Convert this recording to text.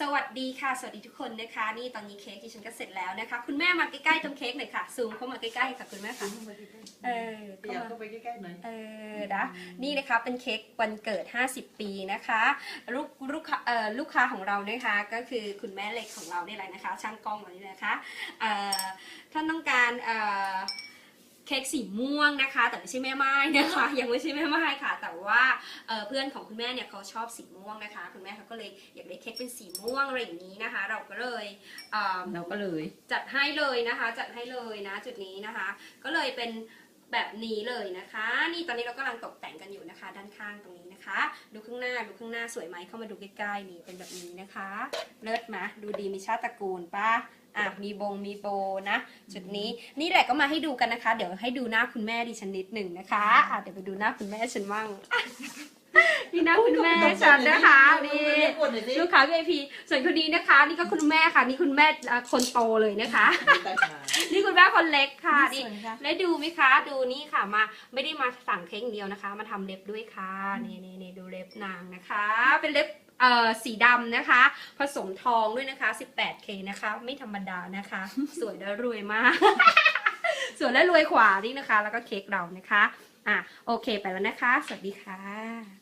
สวัสดีค่ะ สวัสดีทุกคนนะคะ นี่ตอนนี้เค้กที่ฉันก็เสร็จแล้วนะคะ คุณแม่มาใกล้ๆตรงเค้กหน่อยค่ะ ซูมเข้ามาใกล้ๆค่ะคุณแม่ค่ะ เออเดี๋ยวเข้าไปใกล้ๆหน่อย เออนะนี่นะคะเป็นเค้กวันเกิด 50 ปีนะคะ ลูกลูกค้าเอ่อลูกค้าของเรานะคะ ก็คือคุณแม่เล็กของเราเนี่ยแหละนะคะ ช่างกล้องเรานี่นะคะ เอ่อท่านต้องการเอ่อ เค้กสีม่วงนะคะ แต่ไม่ใช่แม่ไม้นะคะ ยังไม่ใช่แม่ไม้ค่ะ แต่ว่าเอ่อเพื่อนของคุณแม่เนี่ยเขาชอบสีม่วงนะคะ คุณแม่เขาก็เลยอยากได้เค้กเป็นสีม่วงอะไรอย่างนี้นะคะ เราก็เลยเอ่อเราก็เลยจัดให้เลยนะคะ จัดให้เลยนะจุดนี้นะคะ ก็เลยเป็นแบบนี้เลยนะคะ นี่ตอนนี้เรากำลังตกแต่งกันอยู่นะคะ ด้านข้างตรงนี้นะคะ ดูข้างหน้าดูข้างหน้าสวยไหมเข้ามาดูใกล้ๆนี่เป็นแบบนี้นะคะ เลิศไหมดูดีมีชาติตระกูลป้า อะมีบงมีโบนะจุดนี้นี่แหละก็มาให้ดูกันนะคะ เดี๋ยวให้ดูหน้าคุณแม่ดิฉันนิดหนึ่งนะคะอะเดี๋ยวไปดูหน้าคุณแม่ฉันมั่งนี่หน้าคุณแม่ฉันนะคะนี่กดหน่อยสิลูกค้า VIP ส่วนคนนี้นะคะ นี่ก็คุณแม่ค่ะ นี่คุณแม่เอ่อคนโตเลยนะคะ นี่คุณแม่คนเล็กค่ะนี่แล้วดูไหมคะ ดูนี่ค่ะมาไม่ได้มาสั่งเค้กอย่างเดียวนะคะ มาทำเล็บด้วยค่ะนี่นี่นี่ดูเล็บนางนะคะ เป็นเล็บ เอ่อสีดำนะคะ ผสมทองด้วยนะคะ 18K นะคะ ไม่ธรรมดานะคะ สวยและรวยมาก สวยและรวยขวานี่นะคะ แล้วก็เค้กเรานะคะ อะโอเคไปแล้วนะคะ สวัสดีค่ะ